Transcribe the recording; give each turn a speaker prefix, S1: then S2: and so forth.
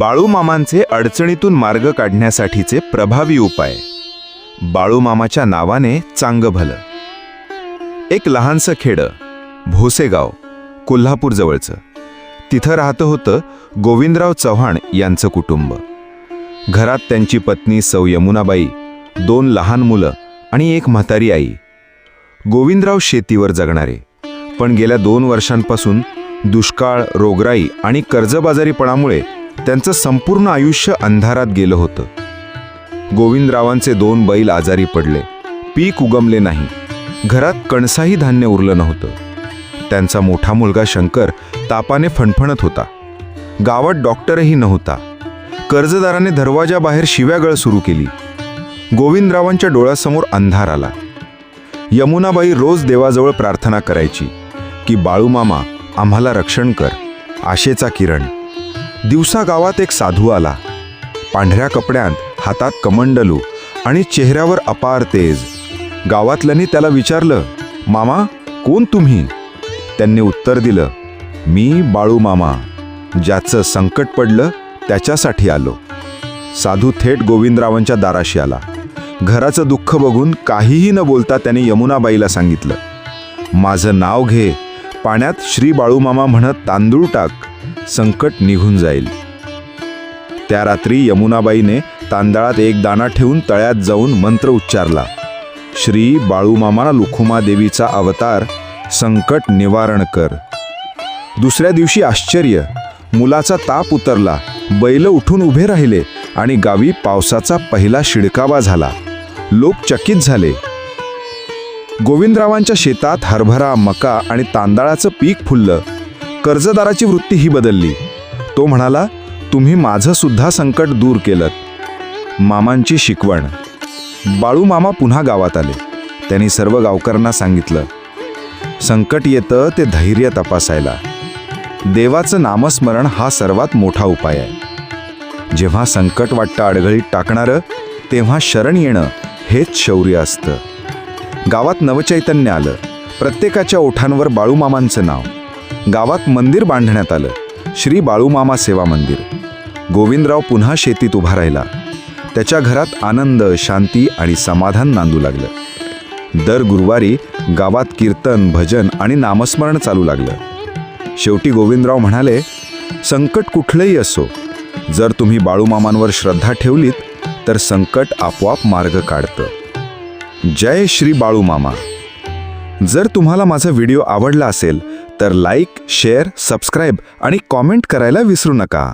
S1: बाळूमामांचे अडचणीतून मार्ग काढण्यासाठीचे प्रभावी उपाय. बाळूमामाच्या नावाने चांग भलं एक लहानसं खेडं भोसेगाव कोल्हापूरजवळचं. तिथं राहतं होतं गोविंदराव चव्हाण यांचं कुटुंब. घरात त्यांची पत्नी सौ यमुनाबाई दोन लहान मुलं आणि एक म्हातारी आई. गोविंदराव शेतीवर जगणारे पण गेल्या दोन वर्षांपासून दुष्काळ रोगराई आणि कर्जबाजारीपणामुळे त्यांचं संपूर्ण आयुष्य अंधारात गेलं होतं. गोविंदरावांचे दोन बैल आजारी पडले. पीक उगमले नाही. घरात कणसाही धान्य उरलं नव्हतं. त्यांचा मोठा मुलगा शंकर तापाने फणफणत होता. गावात डॉक्टरही नव्हता. कर्जदाराने दरवाजाबाहेर शिव्यागळ सुरू केली. गोविंदरावांच्या डोळ्यासमोर अंधार आला. यमुनाबाई रोज देवाजवळ प्रार्थना करायची की बाळूमामा आम्हाला रक्षण कर आशेचा किरण. दिवसा गावात एक साधू आला. पांढऱ्या कपड्यांत हातात कमंडलू आणि चेहऱ्यावर अपार तेज. गावातल्यांनी त्याला विचारलं मामा कोण तुम्ही? त्यांनी उत्तर दिलं मी बाळू मामा. ज्याचं संकट पडलं त्याच्यासाठी आलो. साधू थेट गोविंदरावांच्या दाराशी आला. घराचं दुःख बघून काहीही न बोलता त्याने यमुनाबाईला सांगितलं माझं नाव घे. पाण्यात श्री बाळूमामा म्हणत तांदूळ टाक. संकट निघून जाईल. त्या रात्री यमुनाबाईने तांदळात एक दाणा ठेवून तळ्यात जाऊन मंत्र उच्चारला. श्री बाळूमामा लुखुमा देवीचा अवतार संकट निवारण कर. दुसऱ्या दिवशी आश्चर्य मुलाचा ताप उतरला बैल उठून उभे राहिले आणि गावी पावसाचा पहिला शिडकावा झाला. लोक चकित झाले. गोविंदरावांच्या शेतात हरभरा मका आणि तांदळाचं पीक फुललं. कर्जदाराची वृत्ती ही बदलली. तो म्हणाला तुम्ही माझं सुद्धा संकट दूर केलं मामांची शिकवण. बाळू मामा पुन्हा गावात आले. त्यांनी सर्व गावकऱ्यांना सांगितलं. संकट येतं ते धैर्य तपासायला. देवाचं नामस्मरण हा सर्वात मोठा उपाय आहे. जेव्हा संकट वाटतं अडगळीत टाकणारं तेव्हा शरण येणं हेच शौर्य असतं. गावात नवचैतन्य आलं. प्रत्येकाच्या ओठांवर बाळूमामांचं नाव. गावात मंदिर बांधण्यात आलं. श्री बाळूमामा सेवा मंदिर. गोविंदराव पुन्हा शेतीत उभा राहिला. त्याच्या घरात आनंद शांती आणि समाधान नांदू लागलं. दर गुरुवारी गावात कीर्तन भजन आणि नामस्मरण चालू लागलं. शेवटी गोविंदराव म्हणाले संकट कुठलंही असो जर तुम्ही बाळूमामांवर श्रद्धा ठेवलीत तर संकट आपोआप मार्ग काढतं. जय श्री बाळूमामा. जर तुम्हाला माझा व्हिडिओ आवडला असेल तर लाईक शेअर सबस्क्राईब आणि कॉमेंट करायला विसरू नका.